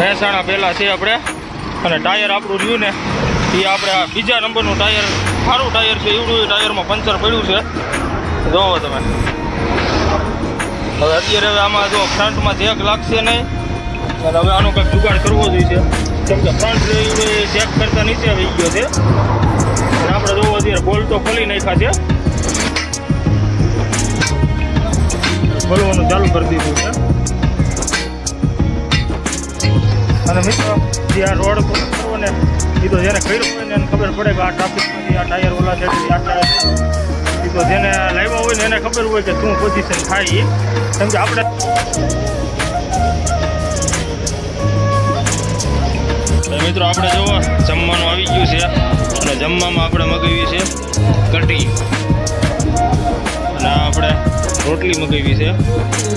મહેસાણા પહેલાં છે આપણે. અને ટાયર આપણું રહ્યું ને એ આપણે આ બીજા નંબરનું ટાયર સારું ટાયર છે એવડું ટાયરમાં પંચર પડ્યું છે. જોવો તમે. હવે અત્યારે હવે આમાં જો ફ્રન્ટમાં જેક લાગશે નહીં, અને હવે આનો કંઈક જુગાડ કરવો જોઈએ કેમ કે ફ્રન્ટ એ ચેક કરતાં નીચે આવી ગયો છે. અને આપણે જોવો અત્યારે બોલ તો ખોલી નાખ્યા છે. ખોલવાનું ચાલુ કરી દીધું છે. અને મિત્રો જે આ રોડ ને એ તો જેને કર્યો હોય ને એને ખબર પડે કે આ ટ્રાફિકમાંથી આ ટાયર ઓલા છે આ ટાયર એ તો જેને લાવ્યા હોય ને એને ખબર હોય કે શું પોઝિશન થાય એ કેમ કે આપણે મિત્રો આપણે જુઓ જમવાનું આવી ગયું છે. અને જમવામાં આપણે મગાવી છે કઢી. અને આપણે રોટલી મગાવી છે.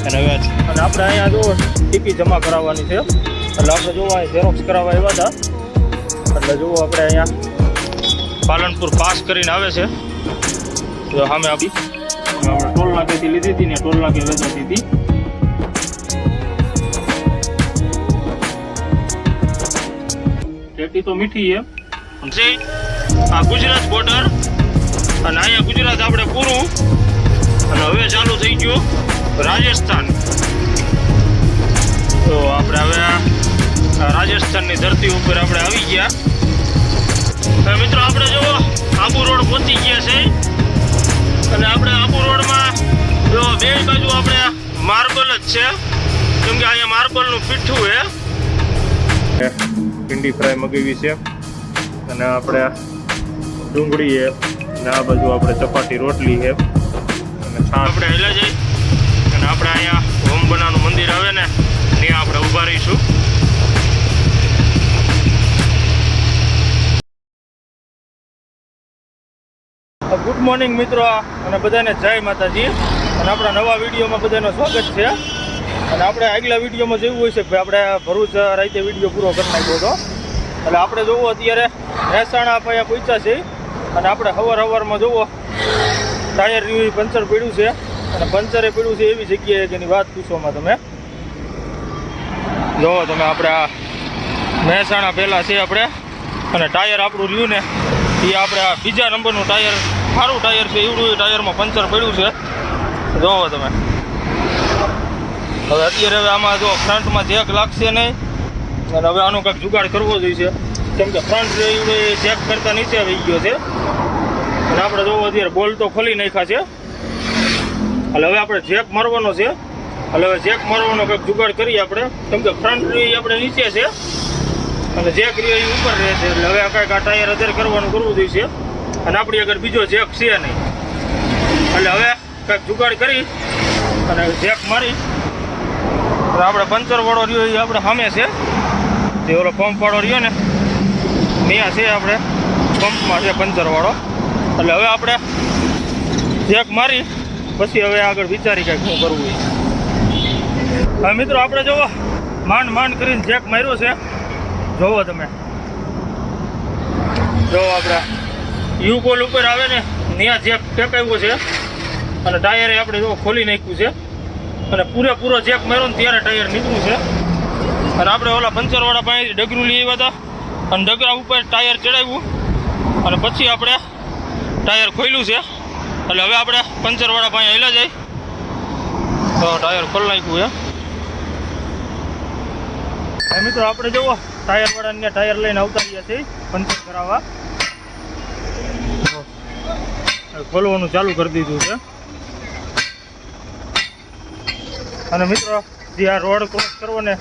અને હવે અને આપણે અહીંયા જુઓ ટીપી જમા કરાવવાની છે. એટલે આપણે જોવા ઝેરોક્સ કરાવવા આવ્યા હતા. એટલે જુઓ આપણે અહીંયા પાલનપુર પાસ કરીને આવે છે. તો સામે આપી. આપણે ટોલ નાકેથી લીધી હતી ને ટોલ નાકે વેચાતી હતી ટેટી તો મીઠી છે. આ ગુજરાત બોર્ડર અને અહીંયા ગુજરાત આપણે પૂરું. અને હવે ચાલુ થઈ ગયું રાજસ્થાન. તો આપણે હવે રાજસ્થાનની ધરતી ઉપર આપણે આવી ગયા. મિત્રો આપણે જુઓ આબુ રોડ પહોંચી ગયા છે. અને આપણે આબુ રોડમાં જો બે બાજુ આપણે માર્બલ જ છે. કેમ કે અહીંયા માર્બલનું પીઠું છે. ભીંડી ફ્રાય મગાવી છે. અને આપણે ડુંગળી છે. અને આ બાજુ આપણે ચપાટી રોટલી છે. અને આપણે હેલા જઈ. અને આપણે અહીંયા હોમ બનાવવાનું મંદિર આવે ને ત્યાં આપણે ઊભા રહીશું. ગુડ મોર્નિંગ મિત્રો, અને બધાને જય માતાજી. અને આપણા નવા વિડીયોમાં બધાનું સ્વાગત છે. અને આપણે આગલા વિડીયોમાં જેવું હોય છે કે આપણે ભરૂચ રાતે વીડિયો પૂરો કરી નાખ્યો હતો. એટલે આપણે જોવો અત્યારે, મહેસાણા આપણે પહોંચ્યા છે અને આપણે હવાર હવારમાં જોવો ટાયર પંચર પડ્યું છે. અને પંચરે પડ્યું છે એવી જગ્યાએ એની વાત પૂછવામાં તમે. જોવો તમે આપણે આ મહેસાણા પહેલાં છે આપણે. અને ટાયર આપણું રહ્યું ને, એ આપણે બીજા નંબરનું ટાયર સારું ટાયર છે એવડું ટાયરમાં પંચર પડ્યું છે. જોવો તમે. હવે અત્યારે હવે આમાં જો ફ્રન્ટમાં જેક લાગશે નહીં, અને હવે આનો કંઈક જુગાડ કરવો જોઈશે. કેમ કે ફ્રન્ટ એવડું એ ચેક કરતાં નીચે આવી ગયો છે. અને આપણે જોવો અત્યારે બોલ તો ખોલી નાખ્યા છે. એટલે હવે આપણે જેક મારવાનો છે. એટલે હવે જેક મારવાનો કંઈક જુગાડ કરીએ આપણે. કેમ કે ફ્રન્ટ આપણે નીચે છે. અને જેક રહ્યો એ ઉપર રહે છે. એટલે હવે આ કંઈક આ ટાયર અત્યારે કરવાનું કરવું જોઈશે. અને આપણી આગળ બીજો જેક છે નહીં. એટલે હવે કંઈક જુગાડ કરી અને જેક મારી. આપણે પંચરવાળો રહ્યો એ આપણે સામે છે. જે ઓલો પંપવાળો રહ્યો ને, ત્યાં છે આપણે પંપમાં છે પંચરવાળો એટલે હવે આપણે જેક મારી, પછી હવે આગળ વિચારી કાંઈક શું કરવું એ હવે મિત્રો આપણે જોવો માંડ માંડ કરીને જેક માર્યો છે. જોવો તમે. જોવો આપણે યુ પોલ ઉપર આવે ને, ત્યાં જેક ફેંકાયું છે, અને ટાયરે આપણે જો ખોલી નાખ્યું છે, અને પૂરેપૂરો જેક માર્યો ને ત્યારે ટાયર નીકળ્યું છે. અને આપણે ઓલા પંચરવાળા પાસેથી ડગરું લઈ આવ્યા હતા, અને ડગરા ઉપર ટાયર ચડાવ્યું. અને પછી આપણે ટાયર ખોલ્યું છે. એટલે હવે આપણે પંચરવાળા પાસે હેલા જાય. તો ટાયર ખોલી નાખ્યું છે. મિત્રો, આપણે જુઓ, ટાયરવાળાને ટાયર લઈને આવતા રહ્યા છે પંચર કરાવવા. ખોલવાનું ચાલુ કરી દીધું છે. અને મિત્રો, જે આ રોડ ક્રોસ કરવો ને,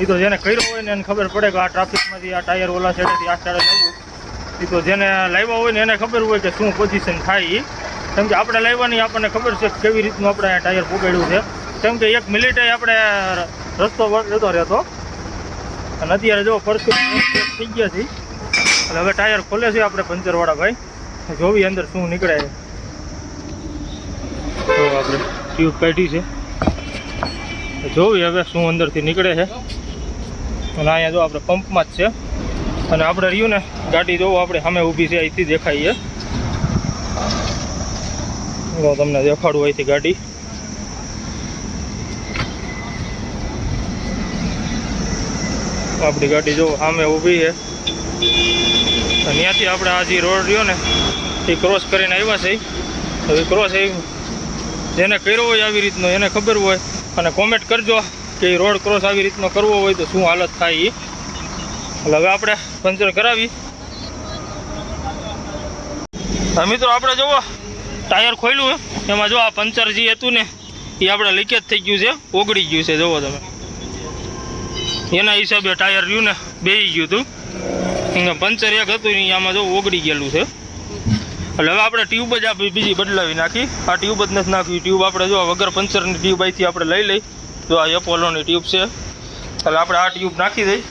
એ તો જેને કર્યો હોય ને એને ખબર પડે કે આ ટ્રાફિકમાંથી આ ટાયર ઓલા સાઈડેથી આ સાઈડે લાવવું એ તો જેને લાવ્યા હોય ને એને ખબર હોય કે શું પોઝિશન થાય એ કેમ કે આપણે લાવવાની આપણને ખબર છે કેવી રીતનું આપણે આ ટાયર પોગાડ્યું છે. કેમ કે એક મિનિટે આપણે રસ્તો જતો રહેતો. અને અત્યારે જો પરસું થઈ ગયા છે એટલે હવે ટાયર ખોલે છે આપણે પંચરવાળા ભાઈ. જોવી અંદર શું નીકળે. તો આપણે ટ્યુબ કાઢી છે. જોવી હવે શું અંદરથી નીકળે છે. અને અહીંયા જો આપણે પંપમાં જ છે. અને આપણે રહ્યું ને, ગાડી જોવો, આપણે સામે ઊભી છે, અહીંથી દેખાઈએ. તમને દેખાડું અહીંથી ગાડી. આપણી ગાડી જો સામે ઊભી છે. અને ત્યાંથી આપણે આ જે રોડ રહ્યો ને એ ક્રોસ કરીને આવ્યા છે. હવે ક્રોસ એ જેને કર્યો હોય આવી રીતનો, એને ખબર હોય. અને કોમેન્ટ કરજો કે રોડ ક્રોસ આવી રીતનો કરવો હોય તો શું હાલત થાય એટલે હવે આપણે પંચર કરાવી. મિત્રો આપણે જુઓ ટાયર ખોલ્યું એમાં જો આ પંચર જે હતું ને એ આપણે લીકેજ થઈ ગયું છે, ઓગળી ગયું છે જુઓ તમે. એના હિસાબે ટાયર રહ્યું ને, બેહી ગયું હતું. પંચર એક હતું આમાં જો ઓગળી ગયેલું છે. એટલે હવે આપણે ટ્યુબ જ આપી બીજી બદલાવી નાખી. આ ટ્યુબ જ નથી નાખવી ટ્યુબ આપણે જો વગર પંચરની ટ્યુબ અહીંથી આપણે લઈ લઈ. જો આ એપોલોની ટ્યુબ છે. એટલે આપણે આ ટ્યુબ નાખી દઈ.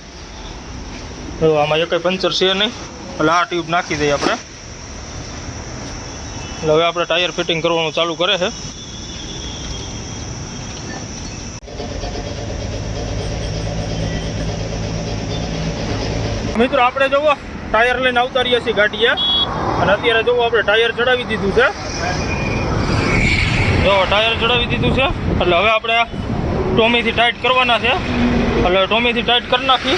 જો આમાં એક પંચર છે નહીં. એટલે આ ટ્યુબ નાખી દઈએ આપણે. એટલે હવે આપણે ટાયર ફિટિંગ કરવાનું ચાલુ કરે છે. મિત્રો, આપણે જોવો ટાયર લઈને આવતા રહીએ છીએ ગાડીએ. અને અત્યારે જોવો આપણે ટાયર ચડાવી દીધું છે. જો ટાયર ચડાવી દીધું છે. એટલે હવે આપણે ટોમીથી ટાઈટ કરવાના છે. એટલે ટોમીથી ટાઈટ કરી નાખી.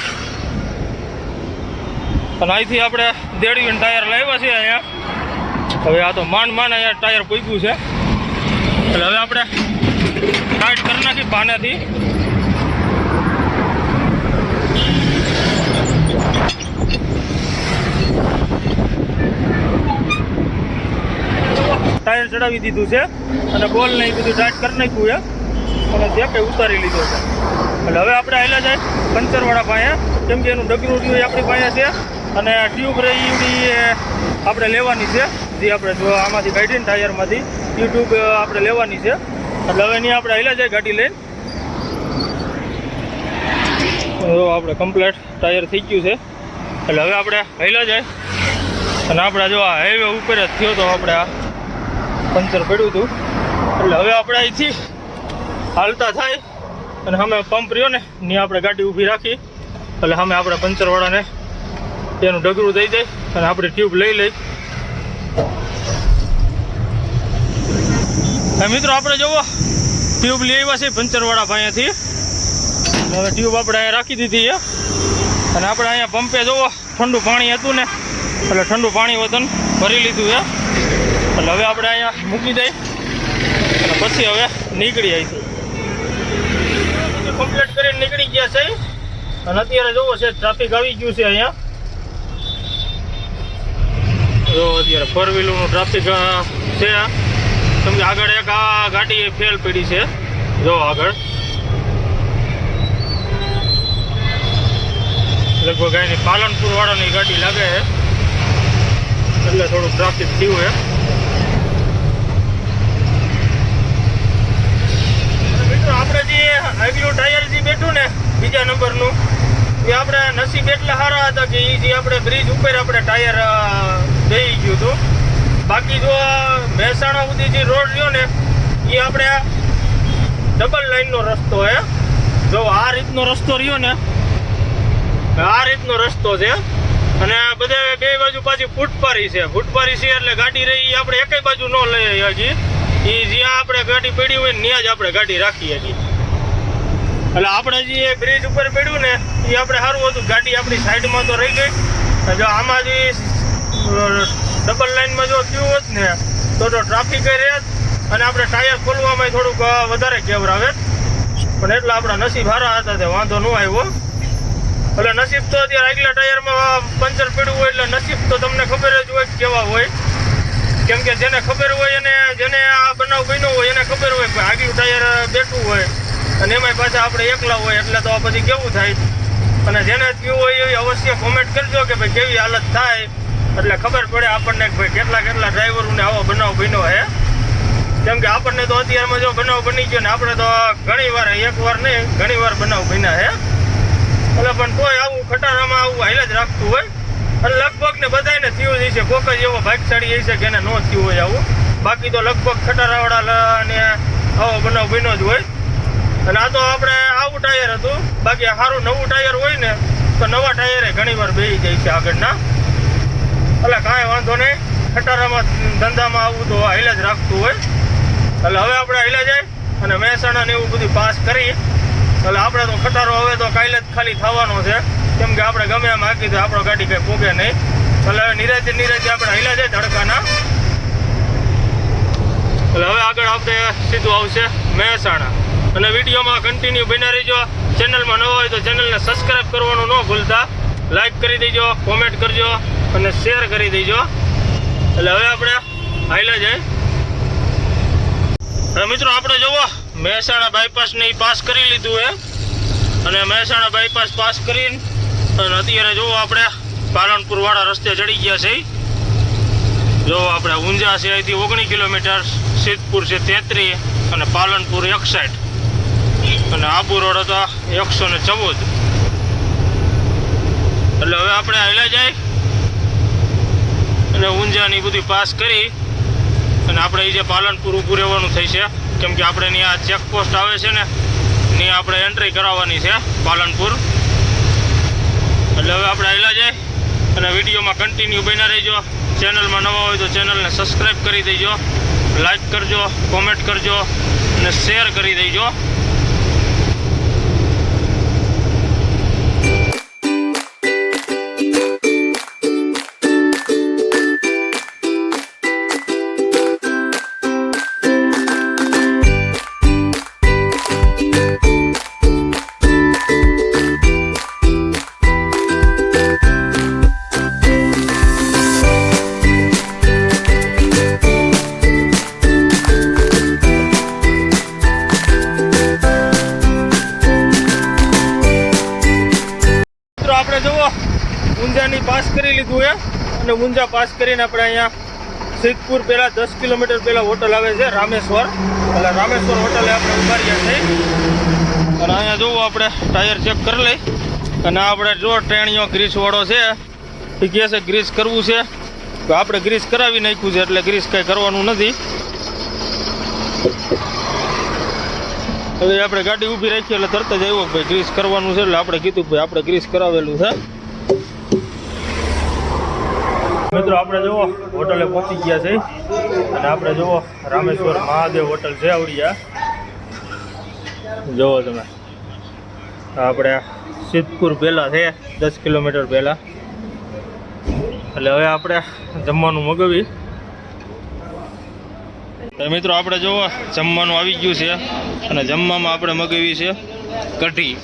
અને અહીંથી આપણે દેડવીને ટાયર લાવ્યા છે અહીંયા. હવે આ તો માંડ માંડ અહીંયા ટાયર પૂગ્યું છે. એટલે હવે આપણે ટાઈટ કરી નાખી પાનેથી. ટાયર ચડાવી દીધું છે અને બોલ ને એ બધું ટાઈટ કરી નાખ્યું છે. અને જે કંઈ ઉતારી લીધો છે. એટલે હવે આપણે આવેલા જાય પંચરવાળા પાસે. કેમ કે એનું ડગરું રહ્યું એ આપણી પાસે છે. અને ટ્યુબ રહી આપણે લેવાની છે. જે આપણે જો આમાંથી કાઢીને ટાયરમાંથી યુટ્યુબ ટ્યુબ આપણે લેવાની છે. એટલે હવે એની આપણે આવેલા જાય ગાડી લઈને. તો આપણે કમ્પ્લેટ ટાયર થઈ ગયું છે. એટલે હવે આપણે હેલા જાય. અને આપણે જો આ હાઈવે ઉપર જ થયો તો આપણે આ પંચર પડ્યું હતું. એટલે હવે આપણે અહીંથી હાલતા થાય અને સામે પંપ રહ્યો ને, ત્યાં આપણે ગાડી ઊભી રાખી. એટલે સામે આપણે પંચરવાળાને એનું ડગરું દઈ જાય અને આપણે ટ્યુબ લઈ લઈ. મિત્રો, આપણે જોવો, ટ્યુબ લઈ આવ્યા છે પંચરવાળા પાસેથી હવે ટ્યુબ આપણે અહીંયા રાખી દીધી છે. અને આપણે અહીંયા પંપે જોવો, ઠંડુ પાણી હતું ને, એટલે ઠંડુ પાણી વતન ભરી લીધું છે. એટલે હવે આપણે અહીંયા મૂકી દઈ અને પછી હવે નીકળી આવીશું. કમ્પ્લીટ કરીને નીકળી ગયા છે. અને અત્યારે જોવો છે ટ્રાફિક આવી ગયું છે અહીંયા. જો અત્યારે ફોર વ્હીલરનું ટ્રાફિક છે. કેમ આગળ એક આ ગાડી ફેલ પડી છે. જો આગળ. લગભગ અહીંની પાલનપુર વાળાની ગાડી લાગે છે. એટલે થોડુંક ટ્રાફિક થયું છે મિત્રો આપણે જે આગલું ટાયર જે બેઠું ને, બીજા નંબરનું, એ આપણે નસીબ એટલા સારા હતા કે એ જે આપણે બ્રિજ ઉપર આપણે ટાયર દઈ ગયું હતું. બાકી જો મહેસાણા સુધી જે રોડ રહ્યો ને એ આપણે ડબલ લાઈનનો રસ્તો હે. જો આ રીતનો રસ્તો રહ્યો ને, આ રીતનો રસ્તો છે. અને બધા બે બાજુ પાછી ફૂટપારી છે. ફૂટપારી છે એટલે ગાડી રહી આપણે એકે બાજુ ન લઈ હજી એ જ્યાં આપણે ગાડી પડી હોય ત્યાં જ આપણે ગાડી રાખીએ છીએ. એટલે આપણે જે બ્રિજ ઉપર પડ્યું ને, એ આપણે સારું હતું. ગાડી આપણી સાઈડમાં તો રહી ગઈ. જો આમાં જે ડબલ લાઈનમાં જો થયું હોત ને, તો તો ટ્રાફિક રહે અને આપણે ટાયર ખોલવામાં થોડુંક વધારે કેવરાવે પણ એટલા આપણા નસીબ સારા હતા તે વાંધો ન આવ્યો. એટલે નસીબ તો અત્યારે આગલા ટાયરમાં પંચર પડ્યું હોય એટલે નસીબ તો તમને ખબર જ હોય કેવા હોય. કેમ કે જેને ખબર હોય અને જેને આ બનાવ બન્યો હોય એને ખબર હોય કે આગલું ટાયર બેઠું હોય અને એમાંય પાછા આપણે એકલા હોય એટલે તો પછી કેવું થાય? અને જેને થયું હોય એવી અવશ્ય કોમેન્ટ કરજો કે ભાઈ કેવી હાલત થાય? એટલે ખબર પડે આપણને કે ભાઈ કેટલા કેટલા ડ્રાઈવરોને આવો બનાવ બન્યો હે? કેમ કે આપણને તો અત્યારમાં જો બનાવ બની ગયો ને આપણે તો ઘણી વાર, એક વાર નહીં, ઘણી વાર બનાવ બન્યા હે? એટલે પણ તોય આવું ખટારામાં આવું હાઈલ જ રાખતું હોય. અને લગભગ ને બધાને થયું જ છે કોક જ એવો ભાગશાળી હશે કે એને ન થયું હોય આવું. બાકી તો લગભગ ખટારાવાળા અને આવો બનાવ બન્યો જ હોય. અને આ તો આપણે આવું ટાયર હતું. બાકી સારું નવું ટાયર હોય ને, તો નવા ટાયરે ઘણી વાર બેસી જાય છે આગળના. એટલે કાંઈ વાંધો નહીં. ખટારામાં ધંધામાં આવું તો હાઈલ જ રાખતું હોય. એટલે હવે આપણે હાઈલા જાય અને મહેસાણા ને એવું બધું પાસ કરી. એટલે આપણે તો ખટારો હવે તો કાલે જ ખાલી થવાનો છે. કેમ કે આપણે ગમે એમ હાકી તો આપણો ગાડી કંઈ પોગે નહીં. એટલે નિરાતે નિરાતે આપણે હાલ્યા જાય ધડકાના. એટલે હવે આગળ આપણે સીધું આવશે મહેસાણા. અને વિડીયોમાં કન્ટિન્યુ બન્યા રહીજો. ચેનલમાં નવો હોય તો ચેનલને સબસ્ક્રાઇબ કરવાનું ન ભૂલતા. લાઈક કરી દેજો કોમેન્ટ કરજો અને શેર કરી દેજો. એટલે હવે આપણે હાઈલા જાય. મિત્રો આપણે જોવો, મહેસાણા બાયપાસને પાસ કરી લીધું હે. અને મહેસાણા બાયપાસ પાસ કરીને, અને અત્યારે જોવો આપણે પાલનપુર વાળા રસ્તે ચડી ગયા છે. જો આપણે ઊંઝા છે, અહીંથી ઓગણીસ કિલોમીટર સિદ્ધપુર છે તેત્રીસ અને પાલનપુર એકસાઠ. અને આબુ રોડ હતા એકસો ને ચૌદ. એટલે હવે આપણે હેલા જાય. અને ઊંઝાની બધી પાસ કરી. અને આપણે એ જે પાલનપુર ઊભું રહેવાનું થઈ છે, કેમ કે આપણે ત્યાં ચેકપોસ્ટ આવે છે ને, ત્યાં આપણે એન્ટ્રી કરાવવાની છે, પાલનપુર. એટલે હવે આપણે હેલા જાય. અને વિડીયોમાં કન્ટિન્યુ બન્યા રહેજો. ચેનલમાં નવા હોય તો ચેનલને સબસ્ક્રાઈબ કરી દેજો. લાઈક કરજો કોમેન્ટ કરજો અને શેર કરી દેજો. ઊંઝા પાસ કરીને આપણે અહીંયા સિદ્ધપુર પહેલાં દસ કિલોમીટર પહેલાં હોટલ આવે છે, રામેશ્વર. એટલે રામેશ્વર હોટલે આપણે ઉભારીએ છીએ. અને અહીંયા જોવું આપણે, ટાયર ચેક કરી લઈ. અને આપણે જો ટ્રેણીઓ ગ્રીસવાળો છે, એ કહે છે ગ્રીસ કરવું છે. આપણે ગ્રીસ કરાવી નાખ્યું છે, એટલે ગ્રીસ કાંઈ કરવાનું નથી. હવે આપણે ગાડી ઊભી રાખી, એટલે તરત જ આવ્યો ભાઈ ગ્રીસ કરવાનું છે, એટલે આપણે કીધું ભાઈ આપણે ગ્રીસ કરાવેલું છે. મિત્રો, આપણે જુઓ, હોટલે પહોંચી ગયા છે. અને આપણે જુઓ, રામેશ્વર મહાદેવ હોટલ છે આવડિયા. જુઓ તમે. આપણે સિદ્ધપુર પહેલાં છે, દસ કિલોમીટર પહેલાં. એટલે હવે આપણે જમવાનું મગાવી. મિત્રો, આપણે જુઓ, જમવાનું આવી ગયું છે. અને જમવામાં આપણે મગાવી છે કઢી.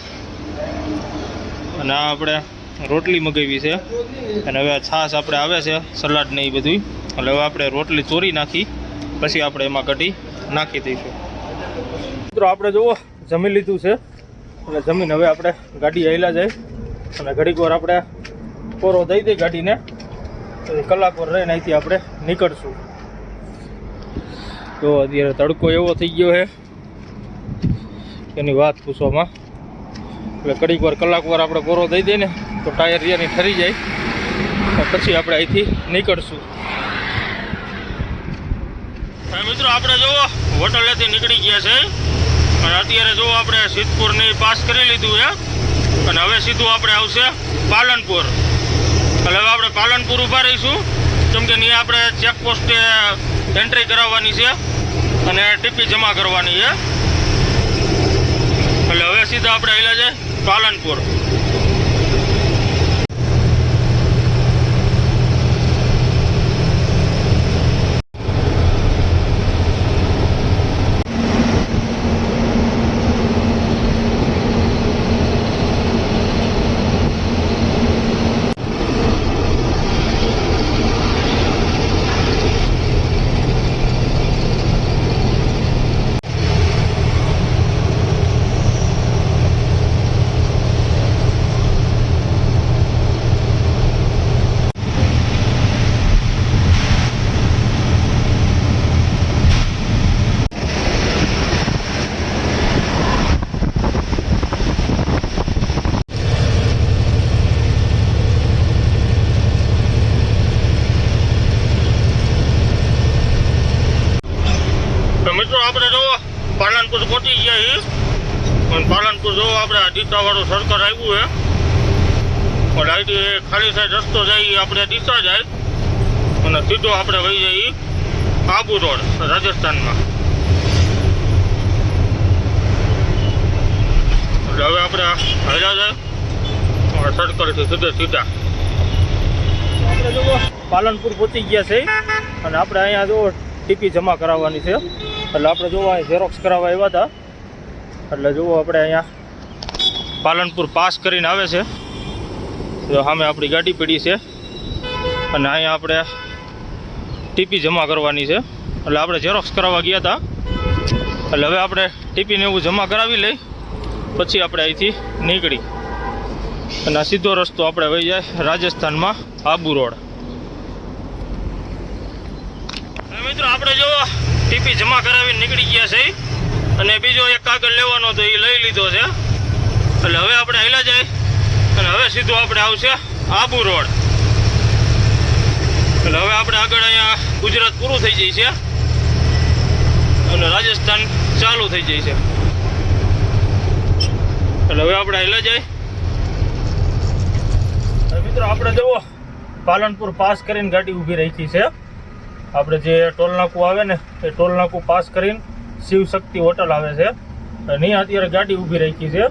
અને આ આપણે રોટલી મગાવી છે. અને હવે છાશ આપણે આવે છે, સલાડ ને એ બધું એટલે હવે આપણે રોટલી ચોરી નાખી, પછી આપણે એમાં કઢી નાખી દઈશું. મિત્રો, આપણે જુઓ, જમી લીધું છે. એટલે જમીન હવે આપણે ગાડી આવેલા જાય. અને ઘડીક વાર આપણે કોરો દઈ દઈ ગાડીને. કલાક વાર રહીને અહીંથી આપણે નીકળશું. તો અત્યારે તડકો એવો થઈ ગયો છે. એની વાત પૂછવામાં એટલે ઘડીક વાર, કલાક વાર આપણે ગોરો દઈ દઈએ ને, તો ટાયર રિયાની ઠરી જાય. પછી આપણે અહીંથી નીકળશું. મિત્રો, આપણે જુઓ, હોટલેથી નીકળી ગયા છે. અને અત્યારે જુઓ, આપણે સિદ્ધપુરની પાસ કરી લીધું છે. અને હવે સીધું આપણે આવશે પાલનપુર. એટલે હવે આપણે પાલનપુર ઊભા રહીશું. કેમ કે ત્યાં આપણે ચેકપોસ્ટે એન્ટ્રી કરાવવાની છે અને ટીપી જમા કરવાની છે. એટલે હવે સીધા આપણે આવેલા છે પાલનપુર તો મિત્રો આપણે જો પાલનપુર પહોંચી ગયા છીએ અને પાલનપુર જો આપણે આ ડીસાવાળું સર્કલ આવ્યું છે પણ અહીંથી ખાલી સાઈડ રસ્તો જાય આપણે ડીસા જાય. અને સીધો આપણે વહી જઈએ આબુ રોડ, રાજસ્થાનમાં. એટલે હવે આપણે હાલ્યા જાય સડકરથી સીધે સીધા. આપણે જુઓ પાલનપુર પહોંચી ગયા છે. અને આપણે અહીંયા જુઓ ટીપી જમા કરાવવાની છે. એટલે આપણે જુઓ અહીં ઝેરોક્સ કરાવવા આવ્યા હતા. એટલે જુઓ આપણે અહીંયા પાલનપુર પાસ કરીને આવે છે. સામે આપણી ગાડી પડી છે. અને અહીંયા આપણે ટીપી જમા કરવાની છે. એટલે આપણે ઝેરોક્સ કરાવવા ગયા હતા. એટલે હવે આપણે ટીપીને એવું જમા કરાવી લઈ. પછી આપણે અહીંથી નીકળી. અને આ સીધો રસ્તો આપણે વહી જાય રાજસ્થાનમાં આબુ રોડ. મિત્રો આપણે જો ટીપી જમા કરાવીને નીકળી ગયા છે. અને બીજો એક કાગળ લેવાનો તો એ લઈ લીધો છે. એટલે હવે આપણે હેલા જાય. અને હવે સીધું આપણે આવશે આબુ રોડ. એટલે હવે આપણે આગળ અહીંયા ગુજરાત પૂરું થઈ જાય છે. અને રાજસ્થાન ચાલુ થઈ જાય છે. એટલે હવે આપણે હેલા જાય. મિત્રો આપણે જુઓ, પાલનપુર પાસ કરીને ગાડી ઊભી રાખી છે. આપણે જે ટોલ નાકું આવે ને, એ ટોલ નાકું પાસ કરીને શિવશક્તિ હોટલ આવે છે. અને અત્યારે ગાડી ઊભી રાખી છે.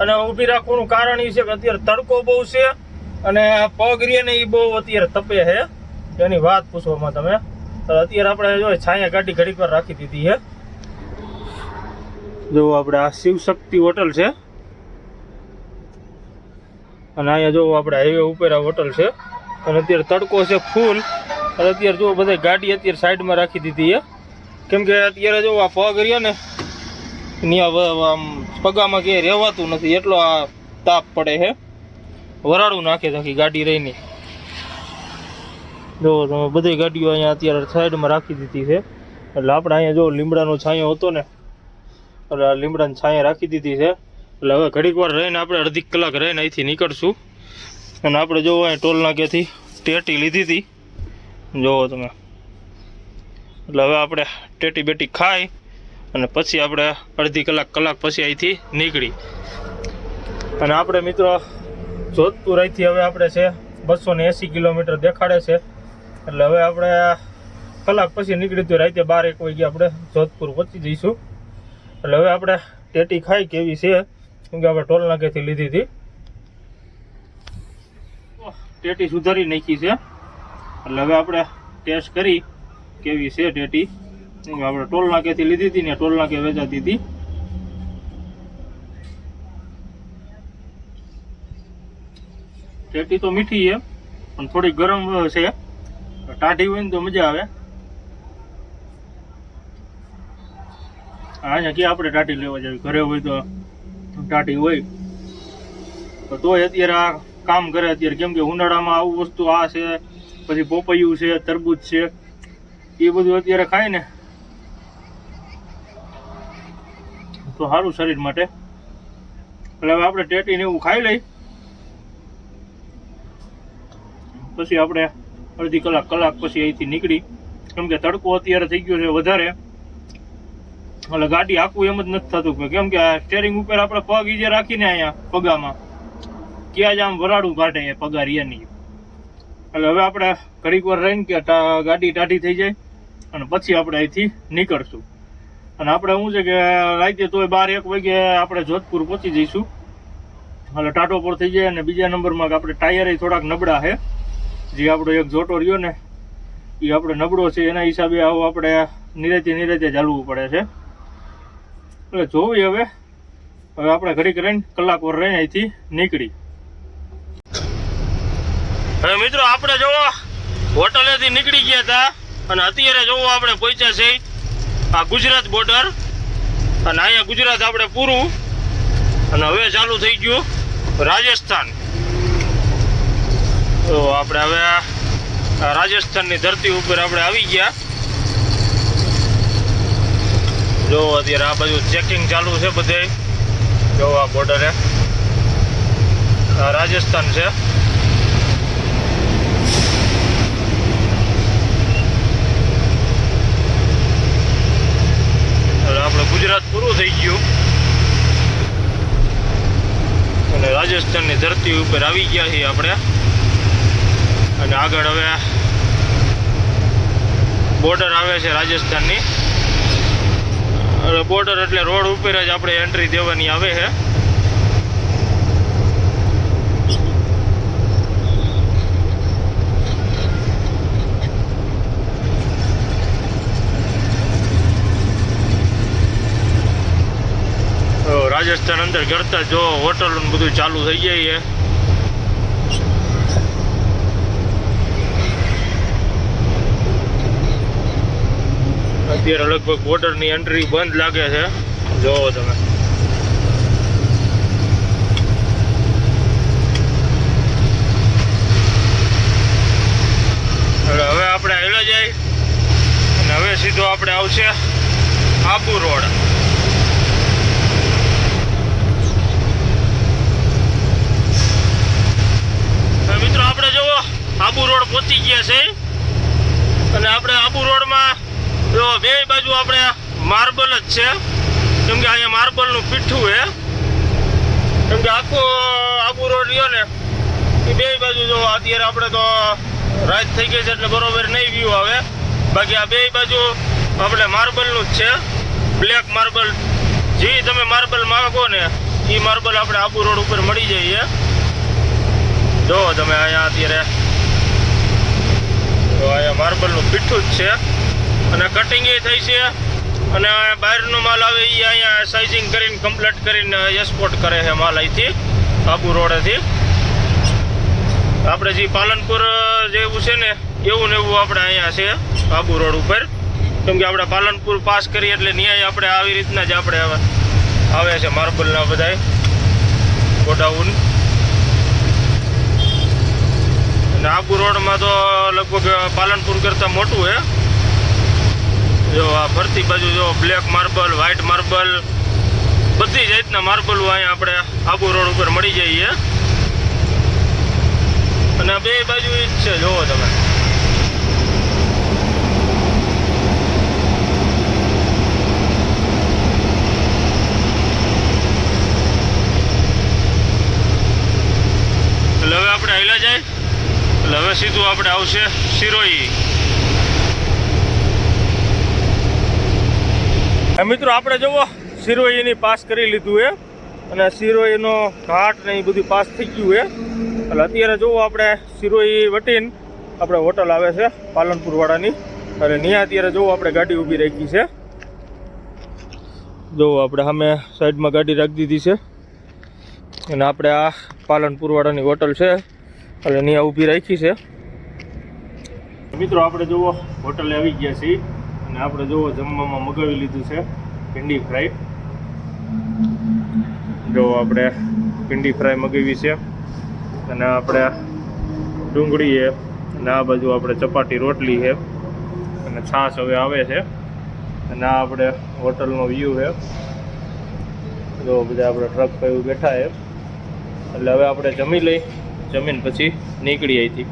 અને ઊભી રાખવાનું કારણ એ છે કે અત્યારે તડકો બહુ છે અને પગ રે ને એ બહુ અત્યારે તપે છે. એની વાત પૂછવામાં તમે. અત્યારે આપણે જો છાયા ગાડી ઘડીક વાર રાખી દીધી છે. જો આપણે આ શિવશક્તિ હોટલ છે. અને અહીંયા જો આપણે હાઈવે ઉપર હોટલ છે. અને અત્યારે તડકો છે ફૂલ અને અત્યારે જો બધા ગાડી અત્યારે સાઈડમાં રાખી દીધી છે. કેમ કે અત્યારે જો આ પગ રહ્યો ને ત્યાં આમ પગામાં ક્યાંય રહેવાતું નથી, એટલો આ તાપ પડે છે. વરાળું નાખે છે ગાડી રહીને. જો તમે બધી ગાડીઓ અહીંયા અત્યારે સાઈડમાં રાખી દીધી છે. એટલે આપણે અહીંયા જો લીમડાનો છાંયો હતો ને, એટલે આ લીમડાની છાંયા રાખી દીધી છે. એટલે હવે ઘડીક વાર રહીને આપણે અડધી કલાક રહીને અહીંથી નીકળશું. અને આપણે જોવો અહીં ટોલ નાકેથી ટેટી લીધી હતી. જોવો તમે. એટલે હવે આપણે ટેટી બેટી ખાઈ અને પછી આપણે અડધી કલાક કલાક પછી અહીંથી નીકળી. અને આપણે મિત્રો જોધપુર અહીંથી હવે આપણે છે બસો ને એંસી કિલોમીટર દેખાડે છે. એટલે હવે આપણે કલાક પછી નીકળી તો રાતે બાર, એક વાગે આપણે જોધપુર પહોંચી જઈશું. એટલે હવે આપણે ટેટી ખાઈ કેવી છે, કેમ કે આપણે ટોલ નાકેથી લીધી હતી. ટેટી સુધારી નાખી છે. એટલે હવે આપણે ટેસ્ટ કરી કેવી છે ટેટી. આપણે ટોલ નાકેથી લીધી હતી ને ટોલ નાકે વેચાતી હતી. ટેટી તો મીઠી છે, પણ થોડી ગરમ છે. ટાઢી હોય ને તો મજા આવે. અહીંયા ક્યાં આપણે ટાટી લેવા જવી ઘરે હોય તો ટાટી હોય. તો તોય અત્યારે આ કામ કરે અત્યારે, કેમ કે ઉનાળામાં આવું વસ્તુ આ છે, પછી પોપૈયું છે, તરબૂચ છે, એ બધું અત્યારે ખાય ને તો સારું શરીર માટે. એટલે હવે આપણે ટેટીને એવું ખાઈ લઈ. પછી આપણે અડધી કલાક કલાક પછી અહીંથી નીકળી. કેમ કે તડકો અત્યારે થઈ ગયો છે વધારે. એટલે ગાડી આખું એમ જ નથી થતું કેમ કે સ્ટેરિંગ ઉપર આપણે પગ ઈજે રાખીને અહીંયા પગામાં. ક્યાં જ આમ વરાળું કાઢે એ પગાર એની એટલે હવે આપણે ઘડીક વાર રહીને કે ગાડી ટાઢી થઈ જાય અને પછી આપણે અહીંથી નીકળશું. અને આપણે શું છે કે, રાતે તોય બાર એક વાગે આપણે જોધપુર પહોંચી જઈશું. એટલે ટાટો પર થઈ જાય અને બીજા નંબરમાં આપણે ટાયર થોડાક નબળા છે. જે આપણો એક જોટો રહ્યો ને, એ આપણે નબળો છે, એના હિસાબે આવું આપણે નિરાતે નિરાતે ચાલવું પડે છે. એટલે જોવી હવે. હવે આપણે ઘડીક રહીને કલાક વાર રહીને અહીંથી નીકળી. હવે મિત્રો, આપણે જોવો, હોટલેથી નીકળી ગયા હતા. અને અત્યારે જોવો, આપણે પહોંચ્યા છે આ ગુજરાત બોર્ડર અને અહીંયા ગુજરાત આપણે પૂરું અને હવે ચાલુ થઈ ગયું રાજસ્થાન. તો આપણે હવે રાજસ્થાનની ધરતી ઉપર આપણે આવી ગયા. જો અત્યારે આ બાજુ ચેકિંગ ચાલુ છે બધે. જો આ બોર્ડરે રાજસ્થાન છે એટલે આપણે ગુજરાત પૂરું થઈ ગયું. અને રાજસ્થાનની ધરતી ઉપર આવી ગયા છીએ આપણે. અને આગળ હવે બોર્ડર આવે છે રાજસ્થાનની. બોર્ડર એટલે રોડ ઉપર જ આપણે એન્ટ્રી દેવાની આવે છે. રાજસ્થાન અંદર કરતા જો હોટલ બધું ચાલુ થઈ જાય અત્યારે લગભગ બોર્ડરની એન્ટ્રી બંધ લાગે છે. જોવો તમે. હવે આપણે હેલો જાય. અને હવે સીધો આપણે આવશે આબુ રોડ હવે મિત્રો આપણે જુઓ આબુ રોડ પહોંચી ગયા છે અને આપણે આબુ રોડમાં જો બે બાજુ આપણે માર્બલ છે. કેમ કે અહીંયા માર્બલનું પીઠું છે. કેમ કે આખો આબુ રોડ રહ્યો ને, એ બે બાજુ જો અત્યારે આપણે તો રાત થઈ ગઈ છે એટલે બરોબર નહીં વ્યૂ આવે. બાકી આ બે બાજુ આપણે માર્બલનું જ છે. બ્લેક માર્બલ જે તમે માર્બલ માગો ને, એ માર્બલ આપણે આબુ રોડ ઉપર મળી જઈએ. જો તમે અહીંયા અત્યારે તો અહીંયા માર્બલનું પીઠું જ છે. અને કટિંગ એ થઈ છે. અને બહારનો માલ આવે એ અહીંયા સાઇઝિંગ કરીને કમ્પ્લીટ કરીને એક્સપોર્ટ કરે છે માલ અહીંથી આબુ રોડેથી. આપણે જે પાલનપુર જેવું છે ને, એવું ને એવું આપણે અહીંયા છે આબુ રોડ ઉપર. કેમ કે આપણે પાલનપુર પાસ કરીએ એટલે ન્યાય આપણે આવી રીતના જ આપણે આવે છે માર્બલના બધાય, ગોડાઉન. અને આબુ રોડમાં તો લગભગ પાલનપુર કરતાં મોટું છે. જો આ ફરતી બાજુ જો બ્લેક માર્બલ વ્હાઇટ માર્બલ બધી જાતના માર્બલો અહીંયા આપણે આબુ રોડ ઉપર મળી જઈએ. અને બે બાજુ જ છે, જોવો તમે. એટલે હવે આપણે હાલ્યા જાય. એટલે હવે સીધું આપણે આવશે સિરોઈ મિત્રો આપણે જુઓ, શિરોઈની પાસ કરી લીધું છે અને શિરોઈનો ઘાટ ને એ બધું પાસ થઈ ગયું છે એટલે અત્યારે જુઓ આપણે શિરોઈ વટીને આપણે હોટલ આવે છે, પાલનપુરવાળાની. અને ત્યાં અત્યારે જુઓ આપણે ગાડી ઊભી રાખી છે. જુઓ આપણે સામે સાઈડમાં ગાડી રાખી દીધી છે. અને આપણે આ પાલનપુરવાળાની હોટલ છે, એટલે ત્યાં ઊભી રાખી છે. મિત્રો આપણે જુઓ, હોટલે આવી ગયા છીએ. આપણે જુઓ જમવામાં મગાવી લીધું છે ભીંડી ફ્રાય. જો આપણે ભીંડી ફ્રાય મગાવી છે અને આપણે ડુંગળી છે અને આ બાજુ આપણે ચપાટી રોટલી છે અને છાશ હવે આવે છે. અને આ આપણે હોટલનો વ્યૂ છે. જો બધા આપણે ટ્રક પર બેઠા છે. એટલે હવે આપણે જમી લઈ, જમીન પછી નીકળી અહીંથી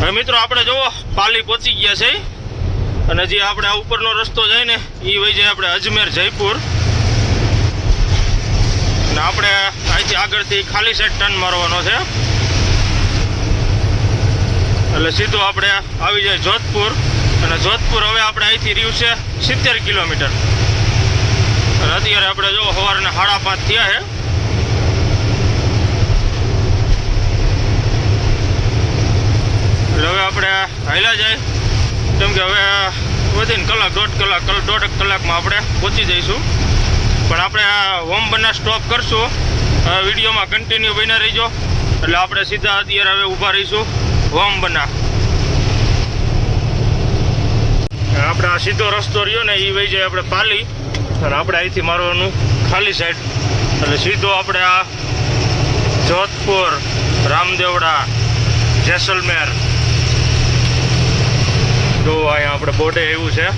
હવે મિત્રો આપણે જુઓ પાલી પહોંચી ગયા છે. અને જે આપણે આ ઉપરનો રસ્તો જાય ને એ વહી જાય આપણે અજમેર, જયપુર. અને આપણે અહીંથી આગળથી ખાલી સાઈડ ટર્ન મારવાનો છે. એટલે સીધું આપણે આવી જાય જોધપુર. અને જોધપુર હવે આપણે અહીંથી રહ્યું છે સિત્તેર કિલોમીટર. અને અત્યારે આપણે જો સવારના સાડા પાંચ થયા છે. એટલે હવે આપણે હાઈલા જાય. કેમ કે હવે વધીને કલાક, દોઢ કલાક, કલ- દોઢ કલાકમાં આપણે પહોંચી જઈશું. પણ આપણે આ હોમ બના સ્ટોપ કરશું. વિડીયોમાં કન્ટિન્યુ બન્યા રહીજો. એટલે આપણે સીધા અત્યારે હવે ઊભા રહીશું હોમ બના આપણે આ સીધો રસ્તો રહ્યો ને એ વહી જાય આપણે પાલી. અને આપણે અહીંથી મારવાનું ખાલી સાઈડ એટલે સીધો આપણે આ જોધપુર, રામદેવડા, જેસલમેર. જો અહીંયા આપણે બોર્ડે આવ્યું છે.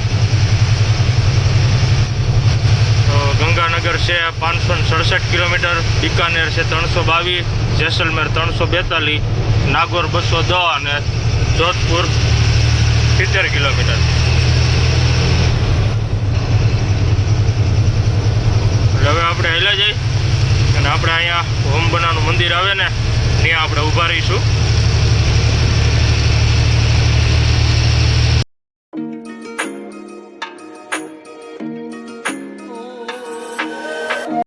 તો ગંગાનગર છે પાંચસો સડસઠ કિલોમીટર, બિકાનેર છે ત્રણસો બાવીસ, જેસલમેર ત્રણસો બેતાલીસ, નાગોર બસો દસ અને જોધપુર સિત્તેર કિલોમીટર. હવે આપણે હેલા જઈ અને આપણે અહીંયા હોમ બનાનું મંદિર આવે ને, ત્યાં આપણે ઊભા રહીશું.